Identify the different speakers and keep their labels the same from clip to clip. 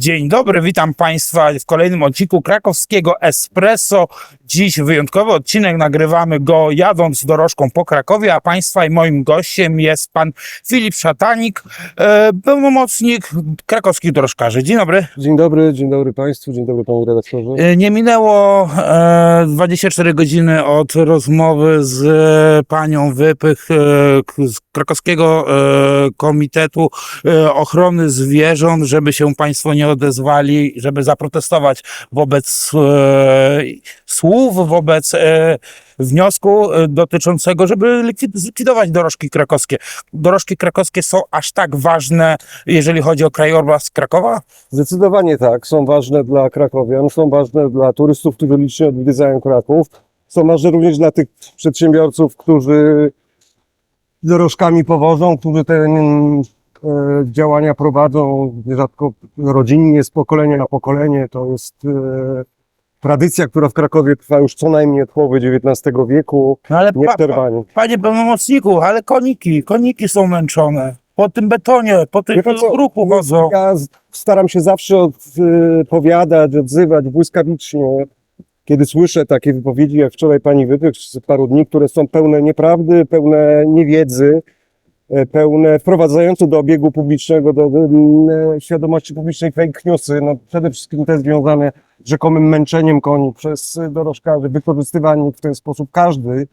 Speaker 1: Dzień dobry, witam Państwa w kolejnym odcinku krakowskiego Espresso. Dziś wyjątkowy odcinek, nagrywamy go jadąc dorożką po Krakowie, a Państwa i moim gościem jest Pan Filip Szatanik, e, pełnomocnik krakowskich dorożkarzy. Dzień dobry.
Speaker 2: Dzień dobry, dzień dobry Państwu, dzień dobry Panu redaktorze.
Speaker 1: E, Nie minęło e, 24 godziny od rozmowy z e, panią Wypych e, z krakowskiego e, Komitetu e, Ochrony Zwierząt, żeby się państwo nie odezwali, żeby zaprotestować wobec e, słów, wobec e, wniosku e, dotyczącego, żeby likwid- zlikwidować dorożki krakowskie. Dorożki krakowskie są aż tak ważne, jeżeli chodzi o krajobraz Krakowa?
Speaker 2: Zdecydowanie tak, są ważne dla krakowian, są ważne dla turystów, którzy licznie odwiedzają Kraków, są ważne również dla tych przedsiębiorców, którzy dorożkami powożą, którzy te e, działania prowadzą nierzadko rodzinnie, z pokolenia na pokolenie. To jest e, tradycja, która w Krakowie trwa już co najmniej od połowy XIX wieku,
Speaker 1: No ale pa, pa,
Speaker 2: nieprzerwanie.
Speaker 1: Panie pełnomocniku, ale koniki, koniki są męczone. Po tym betonie, po tym ruchu chodzą.
Speaker 2: Ja staram się zawsze odpowiadać, odzywać błyskawicznie, kiedy słyszę takie wypowiedzi, jak wczoraj pani Wypych z paru dni, które są pełne nieprawdy, pełne niewiedzy, e, pełne wprowadzające do obiegu publicznego, do, mm, świadomości publicznej fake newsy. No, przede wszystkim te związane z rzekomym męczeniem koni przez e, dorożkarzy, wykorzystywani w ten sposób każdy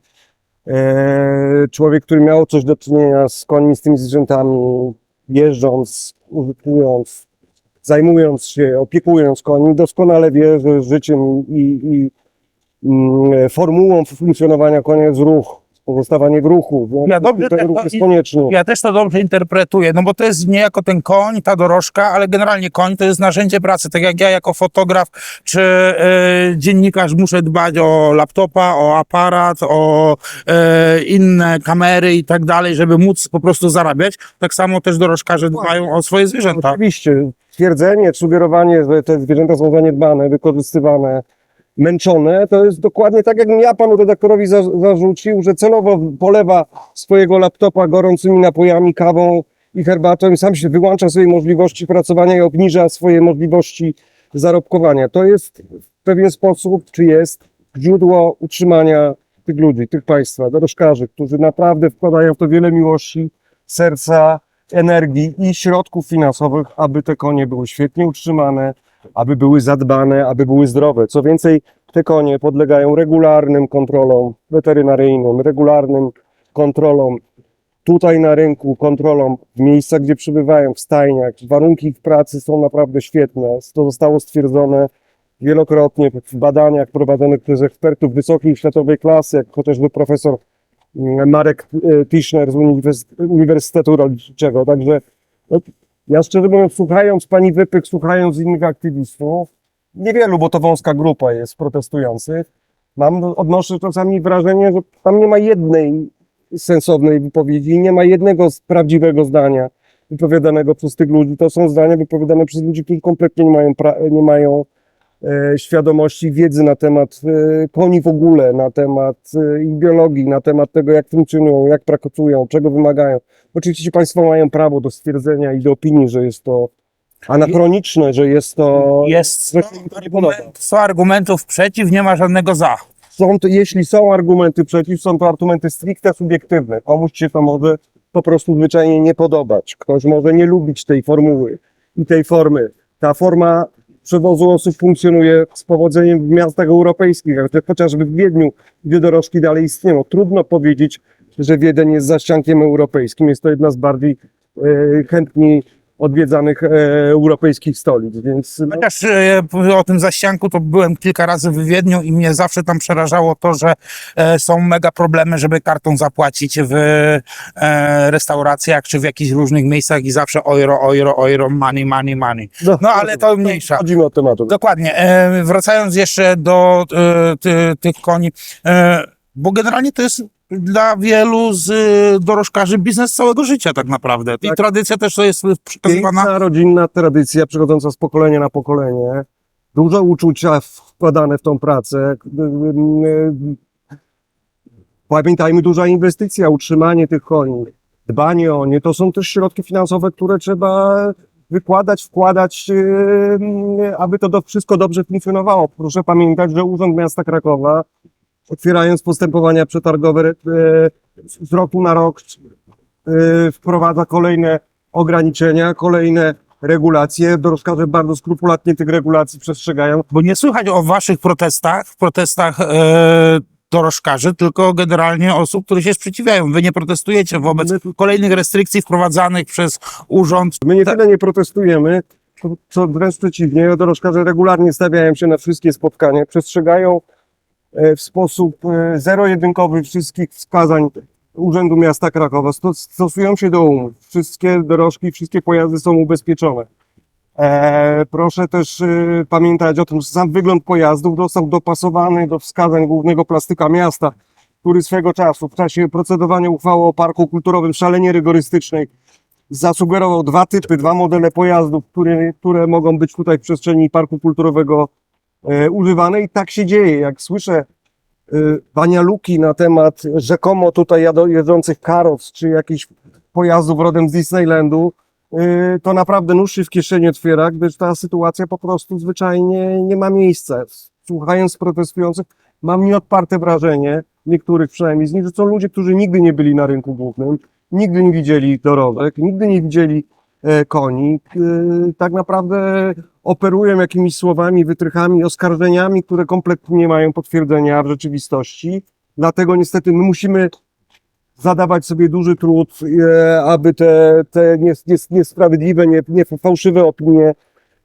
Speaker 2: e, człowiek, który miał coś do czynienia z końmi, z tymi zwierzętami, jeżdżąc, użytkując, zajmując się, opiekując koni, doskonale wie, że życiem i, i formułą funkcjonowania konia jest ruch, pozostawanie w ruchu. W
Speaker 1: Ja dobrze
Speaker 2: ten
Speaker 1: te-
Speaker 2: ruch jest konieczny.
Speaker 1: Ja też to dobrze interpretuję, no bo to jest niejako ten koń, ta dorożka, ale generalnie koń to jest narzędzie pracy. Tak jak ja jako fotograf czy e, dziennikarz muszę dbać o laptopa, o aparat, o e, inne kamery i tak dalej, żeby móc po prostu zarabiać. Tak samo też dorożkarze dbają o swoje zwierzęta.
Speaker 2: Oczywiście, twierdzenie, sugerowanie, że te zwierzęta są zaniedbane, wykorzystywane, męczone, to jest dokładnie tak, jakbym ja panu redaktorowi za, zarzucił, że celowo polewa swojego laptopa gorącymi napojami, kawą i herbatą i sam się wyłącza swojej możliwości pracowania i obniża swoje możliwości zarobkowania. To jest w pewien sposób, czy jest źródło utrzymania tych ludzi, tych państwa, dorożkarzy, którzy naprawdę wkładają w to wiele miłości, serca, energii i środków finansowych, aby te konie były świetnie utrzymane, aby były zadbane, aby były zdrowe. Co więcej, te konie podlegają regularnym kontrolom weterynaryjnym, regularnym kontrolom tutaj na rynku, kontrolom w miejscach, gdzie przebywają, w stajniach. Warunki ich pracy są naprawdę świetne. To zostało stwierdzone wielokrotnie w badaniach prowadzonych przez ekspertów wysokiej światowej klasy, jak chociażby profesor mm, Marek e, Tischner z Uniwersytetu Rolniczego. Także no, ja szczerze mówiąc, słuchając pani Wypych, słuchając innych aktywistów, niewielu, bo to wąska grupa jest protestujących, mam, odnoszę czasami wrażenie, że tam nie ma jednej sensownej wypowiedzi, nie ma jednego prawdziwego zdania wypowiadanego przez tych ludzi. To są zdania wypowiadane przez ludzi, którzy kompletnie nie mają, nie mają świadomości, wiedzy na temat e, koni w ogóle, na temat e, ich biologii, na temat tego, jak funkcjonują, jak pracują, czego wymagają. Oczywiście Państwo mają prawo do stwierdzenia i do opinii, że jest to anachroniczne, że jest to.
Speaker 1: Jest
Speaker 2: że się im to nie podoba.
Speaker 1: argument, 100 argumentów przeciw, nie ma żadnego za.
Speaker 2: Są to, jeśli są argumenty przeciw, są to argumenty stricte subiektywne. Komuś się to może po prostu zwyczajnie nie podobać. Ktoś może nie lubić tej formuły i tej formy. Ta forma przewozu osób funkcjonuje z powodzeniem w miastach europejskich, chociażby w Wiedniu, gdzie dorożki dalej istnieją. Trudno powiedzieć, że Wiedeń jest zaściankiem europejskim. Jest to jedna z bardziej e, chętniej odwiedzanych e, europejskich stolic, więc no,
Speaker 1: Chociaż e, o tym zaścianku to byłem kilka razy w Wiedniu i mnie zawsze tam przerażało to, że e, są mega problemy, żeby kartą zapłacić w restauracjach czy w jakichś różnych miejscach i zawsze euro, euro, euro, money, money, money. No ale to mniejsza.
Speaker 2: Chodzimy od tematu.
Speaker 1: Dokładnie. Wracając jeszcze do ty, tych koni, bo generalnie to jest dla wielu z e, dorożkarzy biznes całego życia tak naprawdę. I
Speaker 2: Tak.
Speaker 1: tradycja też to jest przekazywana.
Speaker 2: Piękna rodzinna tradycja przechodząca z pokolenia na pokolenie. Dużo uczucia wkładane w tą pracę. Pamiętajmy, duża inwestycja, utrzymanie tych koni, dbanie o nie, to są też środki finansowe, które trzeba wykładać, wkładać, yy, aby to do, wszystko dobrze funkcjonowało. Proszę pamiętać, że Urząd Miasta Krakowa, otwierając postępowania przetargowe yy, z roku na rok, yy, wprowadza kolejne ograniczenia, kolejne regulacje. Dorożkarze bardzo skrupulatnie tych regulacji przestrzegają.
Speaker 1: Bo nie słychać o waszych protestach, protestach e, dorożkarzy, tylko generalnie osób, które się sprzeciwiają. Wy nie protestujecie wobec kolejnych restrykcji wprowadzanych przez urząd.
Speaker 2: My nie
Speaker 1: Tak.
Speaker 2: tyle nie protestujemy, co- wręcz przeciwnie, dorożkarze regularnie stawiają się na wszystkie spotkania, przestrzegają e, w sposób e, zero-jedynkowy wszystkich wskazań Urzędu Miasta Krakowa, Sto- stosują się do umów. Wszystkie dorożki, wszystkie pojazdy są ubezpieczone. E, proszę też e, pamiętać o tym, że sam wygląd pojazdów został dopasowany do wskazań głównego plastyka miasta, który swego czasu w czasie procedowania uchwały o parku kulturowym szalenie rygorystycznej zasugerował dwa typy, dwa modele pojazdów, które, które mogą być tutaj w przestrzeni parku kulturowego e, używane i tak się dzieje. Jak słyszę e, banialuki na temat rzekomo tutaj jedzących karoc, czy jakichś pojazdów rodem z Disneylandu, e, to naprawdę nóż się w kieszeni otwiera, gdyż ta sytuacja po prostu zwyczajnie nie ma miejsca. Słuchając protestujących, mam nieodparte wrażenie, niektórych przynajmniej z nich, że są ludzie, którzy nigdy nie byli na rynku głównym, nigdy nie widzieli dorobek, nigdy nie widzieli e, koni. E, tak naprawdę operują jakimiś słowami, wytrychami, oskarżeniami, które kompletnie nie mają potwierdzenia w rzeczywistości. Dlatego niestety my musimy zadawać sobie duży trud, e, aby te, te nies, nies, niesprawiedliwe, nie, nie fałszywe opinie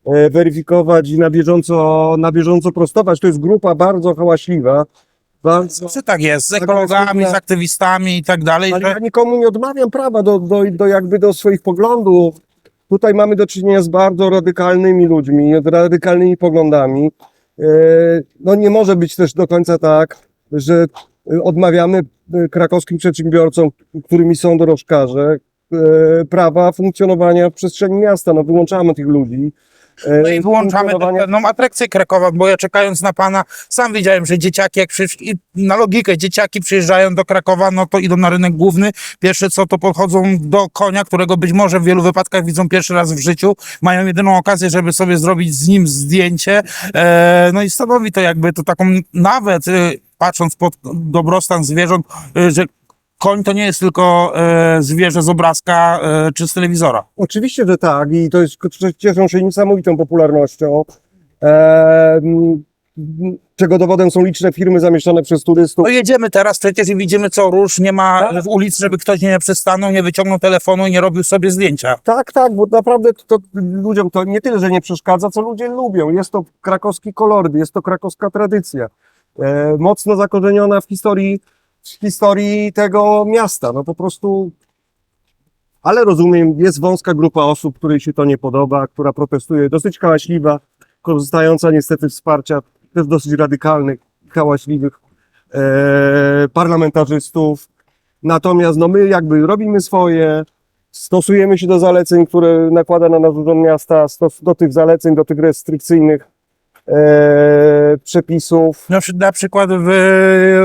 Speaker 2: e, weryfikować i na bieżąco, na bieżąco prostować. To jest grupa bardzo hałaśliwa, bardzo
Speaker 1: Czy tak jest? Z ekologami, z aktywistami i tak dalej.
Speaker 2: ale
Speaker 1: Że...
Speaker 2: ja nikomu nie odmawiam prawa do, do, do jakby do swoich poglądów. Tutaj mamy do czynienia z bardzo radykalnymi ludźmi, radykalnymi poglądami. E, No nie może być też do końca tak, że e, odmawiamy e, krakowskim przedsiębiorcom, którymi są dorożkarze, prawa funkcjonowania w przestrzeni miasta. No wyłączamy tych ludzi. E,
Speaker 1: No i wyłączamy
Speaker 2: funkcjonowania-
Speaker 1: pewną atrakcję Krakowa, bo ja czekając na pana, sam wiedziałem, że dzieciaki, jak przysz... i na logikę, dzieciaki przyjeżdżają do Krakowa, no to idą na rynek główny. Pierwsze co, to podchodzą do konia, którego być może w wielu wypadkach widzą pierwszy raz w życiu. Mają jedyną okazję, żeby sobie zrobić z nim zdjęcie. E, no i stanowi to jakby to taką, nawet e, patrząc pod dobrostan zwierząt, e, że koń to nie jest tylko e, zwierzę z obrazka e, czy z telewizora.
Speaker 2: Oczywiście, że tak i to jest, cieszą się niesamowitą popularnością. Em, czego dowodem są liczne firmy zamieszczone przez turystów.
Speaker 1: No jedziemy teraz przecież i widzimy co róż, nie ma w ulicy, żeby ktoś nie przystanął, nie wyciągnął telefonu i nie robił sobie zdjęcia.
Speaker 2: Tak, tak, bo naprawdę to, to ludziom to nie tyle, że nie przeszkadza, co ludzie lubią. Jest to krakowski koloryt, jest to krakowska tradycja. E, mocno zakorzeniona w historii, historii tego miasta. No po prostu. Ale rozumiem, jest wąska grupa osób, której się to nie podoba, która protestuje, dosyć hałaśliwa, korzystająca niestety z wsparcia też dosyć radykalnych, hałaśliwych e, parlamentarzystów. Natomiast no my jakby robimy swoje, stosujemy się do zaleceń, które nakłada na nas Urząd Miasta, do tych zaleceń, do tych restrykcyjnych przepisów.
Speaker 1: Na, na przykład w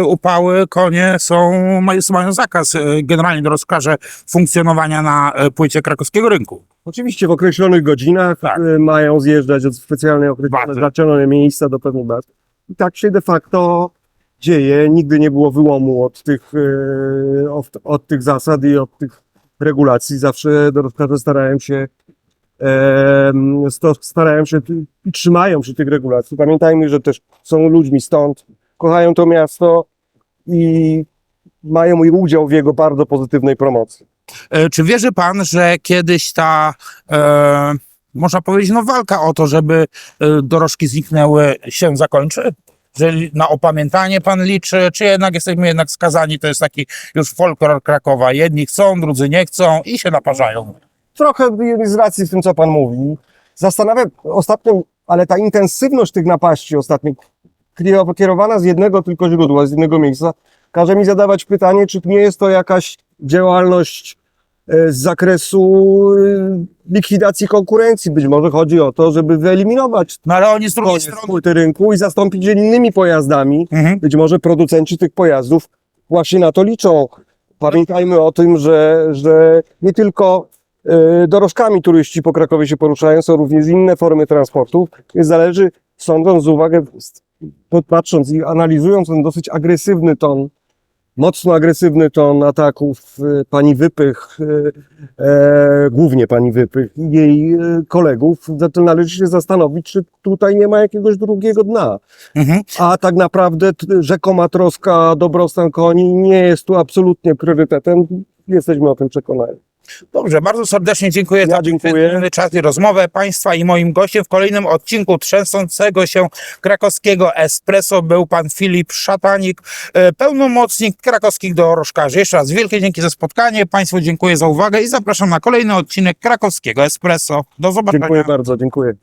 Speaker 1: upały konie są, mają, zakaz e, generalnie do rozkaże funkcjonowania na e, płycie krakowskiego rynku.
Speaker 2: Oczywiście w określonych godzinach
Speaker 1: Tak.
Speaker 2: e, mają zjeżdżać od specjalnie określone,
Speaker 1: Bazy.
Speaker 2: zacielone miejsca do pewnych baz. I tak się de facto dzieje. Nigdy nie było wyłomu od tych, e, od, od tych zasad i od tych regulacji. Zawsze doroskarze starają się starają się i trzymają się tych regulacji. Pamiętajmy, że też są ludźmi stąd, kochają to miasto i mają udział w jego bardzo pozytywnej promocji.
Speaker 1: E, Czy wierzy pan, że kiedyś ta, e, można powiedzieć, no walka o to, żeby e, dorożki zniknęły, się zakończy? Że na opamiętanie pan liczy, czy jednak jesteśmy jednak skazani, to jest taki już folklor Krakowa. Jedni chcą, drudzy nie chcą i się naparzają.
Speaker 2: Trochę jest racji w tym, co pan mówi. Zastanawiam ostatnio, ale ta intensywność tych napaści ostatnio, kierow- kierowana z jednego tylko źródła, z jednego miejsca, każe mi zadawać pytanie, czy nie jest to jakaś działalność e, z zakresu e, likwidacji konkurencji. Być może chodzi o to, żeby wyeliminować
Speaker 1: No ale oni z drugiej strony...
Speaker 2: rynku i zastąpić je innymi pojazdami.
Speaker 1: Mhm.
Speaker 2: Być może producenci tych pojazdów właśnie na to liczą. Pamiętajmy o tym, że, że nie tylko dorożkami turyści po Krakowie się poruszają, są również inne formy transportów, więc zależy, sądząc z uwagę, s- patrząc i analizując ten dosyć agresywny ton, mocno agresywny ton ataków e, pani Wypych, e, e, głównie pani Wypych i jej e, kolegów, to należy się zastanowić, czy tutaj nie ma jakiegoś drugiego dna.
Speaker 1: Mhm.
Speaker 2: A tak naprawdę rzekoma troska o dobrostan koni nie jest tu absolutnie priorytetem. Jesteśmy o tym przekonani.
Speaker 1: Dobrze, bardzo serdecznie dziękuję
Speaker 2: Ja
Speaker 1: za
Speaker 2: dziękuję.
Speaker 1: czas i rozmowę Państwa i moim gościem w kolejnym odcinku trzęsącego się krakowskiego Espresso był Pan Filip Szatanik, e, pełnomocnik krakowskich dorożkarzy. Jeszcze raz wielkie dzięki za spotkanie, Państwu dziękuję za uwagę i zapraszam na kolejny odcinek krakowskiego Espresso. Do zobaczenia.
Speaker 2: Dziękuję bardzo, dziękuję.